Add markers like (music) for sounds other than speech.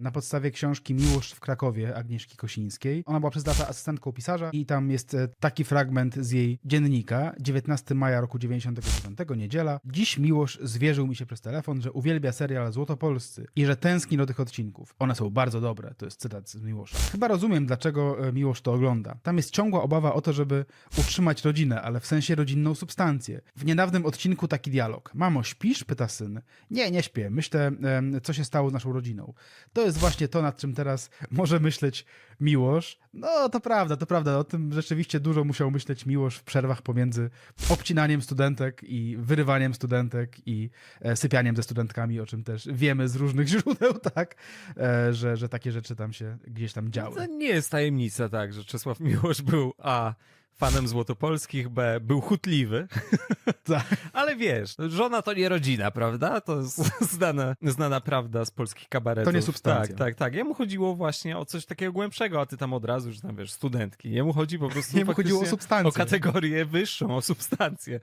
na podstawie książki Miłość w Krakowie Agnieszki Kosińskiej. Ona była przez lata asystentką pisarza i tam jest e, taki fragment z jej dziennika, 19 maja roku 99, niedziela. Dziś Miłosz zwierzył mi się przez telefon, że uwielbia serial Złotopolscy i że tęskni do tych odcinków. One są bardzo dobre, to jest cytat z Miłosza. Chyba rozumiem, dlaczego e, Miłosz to ogląda. Tam jest ciągła obawa o to, żeby utrzymać rodzinę, ale w sensie rodzinną substancję. W niedawnym odcinku taki dialog. Mamo, śpisz? Pyta syn. Nie, nie śpię. Myślę, co się stało z naszą rodziną. To jest właśnie to, nad czym teraz może myśleć Miłosz. No, to prawda, to prawda. O tym rzeczywiście dużo musiał myśleć Miłosz w przerwach pomiędzy obcinaniem studentek i wyrywaniem studentek i e, sypianiem ze studentkami, o czym też wiemy z różnych (laughs) źródeł, tak, e, że, że takie rzeczy tam się gdzieś tam działy. To nie jest tajemnica, tak, że Czesław Miłosz był A. fanem Złotopolskich, B. był chutliwy. (laughs) Tak. Ale wiesz, żona to nie rodzina, prawda? To jest (laughs) znana, znana prawda z polskich kabaretów. To nie substancja. Tak, tak, tak. Jemu chodziło właśnie o coś takiego głębszego, a ty tam od razu, że tam wiesz, studentki. Jemu chodzi po prostu Jemu chodziło o substancję. O kategorię wyższą, o substancję.